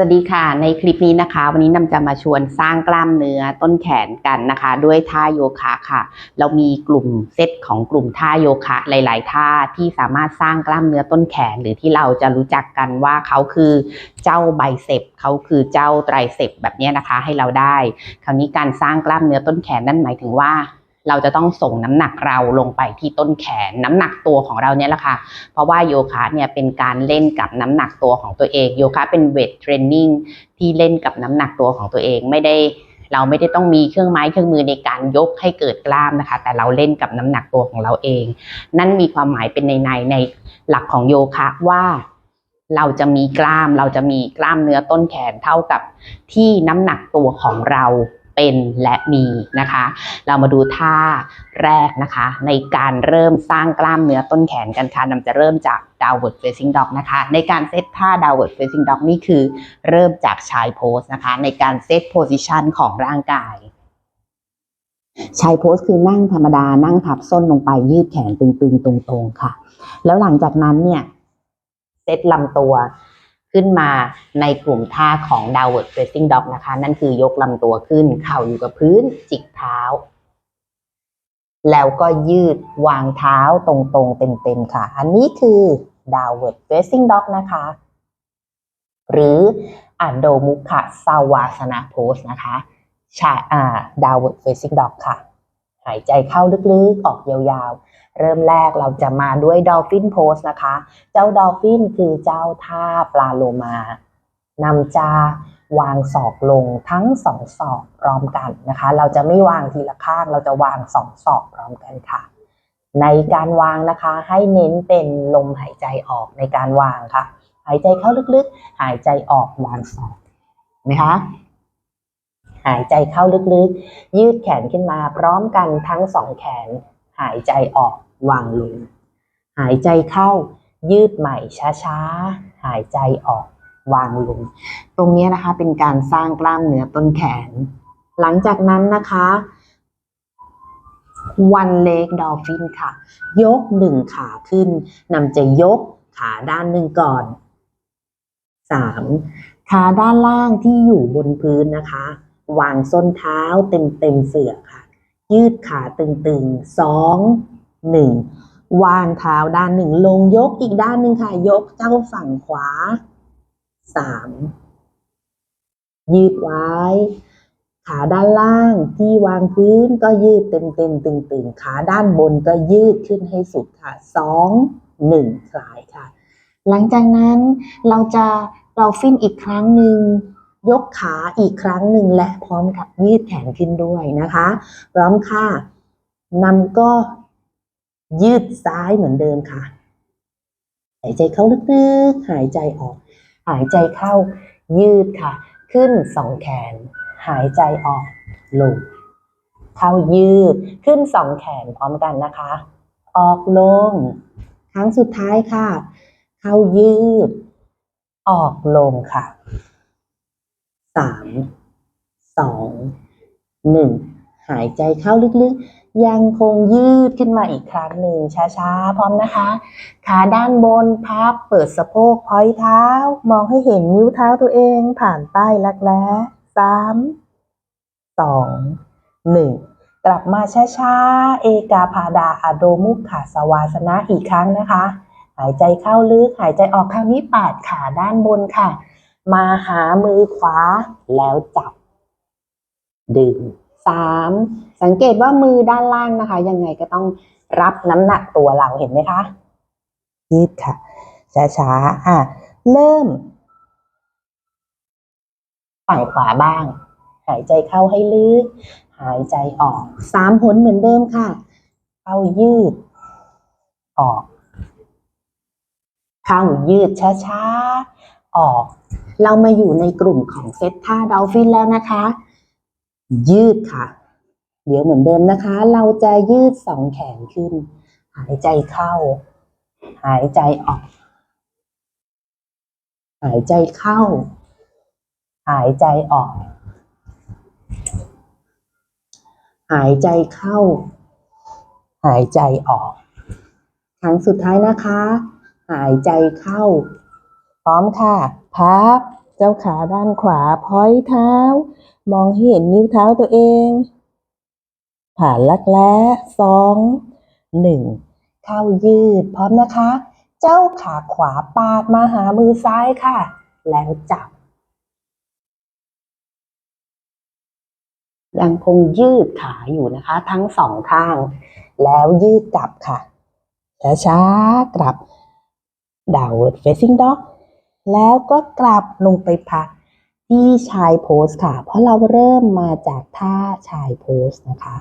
สวัสดีค่ะ ในคลิปนี้นะคะ วันนี้นำจะมาชวนสร้างกล้ามเนื้อต้นแขนกันนะคะ ด้วยท่าโยคะค่ะ เรามีกลุ่มเซตของกลุ่มท่าโยคะหลาย ๆ ท่าที่สามารถสร้างกล้ามเนื้อต้นแขน หรือที่เราจะรู้จักกันว่าเขาคือเจ้าไบเซปเขาคือเจ้าไตรเซปแบบนี้นะคะให้เราได้ คราวนี้การสร้างกล้ามเนื้อต้นแขนนั่นหมายถึงว่า เราจะต้องส่งน้ำหนักเราลงไปที่ต้นแขน น้ำหนักตัวของเราเนี่ยแหละค่ะ เพราะว่าโยคะเนี่ยเป็นการเล่นกับน้ำหนักตัวของตัวเอง โยคะเป็นเวทเทรนนิ่งที่เล่นกับน้ำหนักตัวของตัวเองไม่ได้เราไม่ได้ต้องมีเครื่องไม้เครื่องมือในการยกให้เกิดกล้ามนะคะ แต่เราเล่นกับน้ำหนักตัวของเราเอง นั่นมีความหมายเป็นในในในหลักของโยคะว่าเราจะมีกล้าม เราจะมีกล้ามเนื้อต้นแขนเท่ากับที่น้ำหนักตัวของเรา เป็นและมีนะคะ เรามาดูท่าแรกนะคะ ในการเริ่มสร้างกล้ามเนื้อต้นแขนกันค่ะนำจะเริ่มจาก downward facing dog นะคะ ในการเซตท่า downward facing dog นี่คือเริ่มจากชายโพสนะคะ ในการเซตโพซิชันของร่างกายชายโพสคือนั่งธรรมดา นั่งทับส้นลงไปยืดแขนตึงๆ ตรงๆ ค่ะ แล้วหลังจากนั้นเนี่ยเซตลำตัว ขึ้นมาในกลุ่มท่าของ downward facing dog นะคะ นั่นคือยกลำตัวขึ้น เข่าอยู่กับพื้น จิกเท้า แล้วก็ยืดวางเท้าตรงๆ เต็มๆ ค่ะ อันนี้คือ downward facing dog นะคะ หรืออันโดมุขะสวาสนาโพสนะคะชาอ่า downward facing dog ค่ะ หายใจเข้าลึกๆ ออกยาวๆ เริ่มแรกเราจะมาด้วย dolphin pose นะคะ เจ้า dolphin คือเจ้าท่าปลาโลมานำจาวางศอกลงทั้งสองศอกพร้อมกันนะคะ เราจะไม่วางทีละข้าง เราจะวางสองศอกพร้อมกันค่ะ ในการวางนะคะให้เน้นเป็นลมหายใจออกในการวางค่ะ หายใจเข้าลึกๆ หายใจออกวางศอกเห็นไหมคะ หายใจเข้าลึกๆ ยืดแขนขึ้นมาพร้อมกันทั้งสองแขน หายใจออกวางลง หายใจเข้า ยืดใหม่ช้าๆ หายใจออกวางลง ตรงนี้นะคะเป็นการสร้างกล้ามเนื้อต้นแขน หลังจากนั้นนะคะ one leg dolphin ค่ะ ยกหนึ่งขาขึ้นนำจะยกขาด้านหนึ่งก่อนสามขาด้านล่างที่อยู่บนพื้นนะคะ วางส้นเท้าเต็มเต็มเสือค่ะ ยืดขาตึงๆสองหนึ่งวางเท้าด้านหนึ่งลงยกอีกด้านหนึ่งค่ะ ยกเจ้าฝั่งขวาสามยืดไว้ ขาด้านล่างที่วางพื้นก็ยืดเต็มเต็มๆตึงๆขาด้านบนก็ยืดขึ้นให้สุดค่ะสองหนึ่งคลายค่ะ หลังจากนั้นเราจะเราฟินอีกครั้งหนึ่ง ยกขาอีกครั้งหนึ่งและพร้อมกับยืดแขนขึ้นด้วยนะคะ พร้อมค่ะนำก็ยืดซ้ายเหมือนเดิมค่ะ หายใจเข้าลึกๆ หายใจออก หายใจเข้ายืดค่ะ ขึ้นสองแขน หายใจออกลงเข้ายืดขึ้นสองแขนพร้อมกันนะคะ ออกลง ครั้งสุดท้ายค่ะ เข้ายืด ออกลงค่ะ สามสองหนึ่งหายใจเข้าลึกๆ ยังคงยืดขึ้นมาอีกครั้งหนึ่งช้าๆ พร้อมนะคะ ขาด้านบนพับเปิดสะโพกพอยเท้า มองให้เห็นนิ้วเท้าตัวเองผ่านใต้รักแร้สามสองหนึ่งกลับมาช้าๆ เอกาพาดาอโดมุขขาสวาสนะอีกครั้งนะคะ หายใจเข้าลึก หายใจออกครั้งนี้ปาดขาด้านบนค่ะ มาหามือขวาแล้วจับ ดึงสามสังเกตว่ามือด้านล่างนะคะ ยังไงก็ต้องรับน้ำหนักตัวเราเห็นไหมคะ ยืดค่ะ ช้าๆอะ เริ่ม ฝั่งขวาบ้าง หายใจเข้าให้ลึก หายใจออกสามหนเหมือนเดิมค่ะ เข้ายืด ออก เข้ายืดช้าๆ ออก เรามาอยู่ในกลุ่มของเซตท่าดอลฟินแล้วนะคะ ยืดค่ะ เดี๋ยวเหมือนเดิมนะคะ เราจะยืดสองแขนขึ้น หายใจเข้า หายใจออก หายใจเข้า หายใจออก หายใจเข้า หายใจออก ครั้งสุดท้ายนะคะ หายใจเข้า พร้อมค่ะ พับ เจ้าขาด้านขวาพ้อยเท้า มองให้เห็นนิ้วเท้าตัวเอง ผ่านลักแร้สองหนึ่งเข้ายืดพร้อมนะคะ เจ้าขาขวาปาดมาหามือซ้ายค่ะ แล้วจับยังคงยืดขาอยู่นะคะ ทั้งสองข้าง แล้วยืดกลับค่ะช้าๆกลับ downward facing dog แล้วก็กลับลงไปพักที่ชายโพสค่ะ เพราะเราเริ่มมาจากท่าชายโพสนะคะ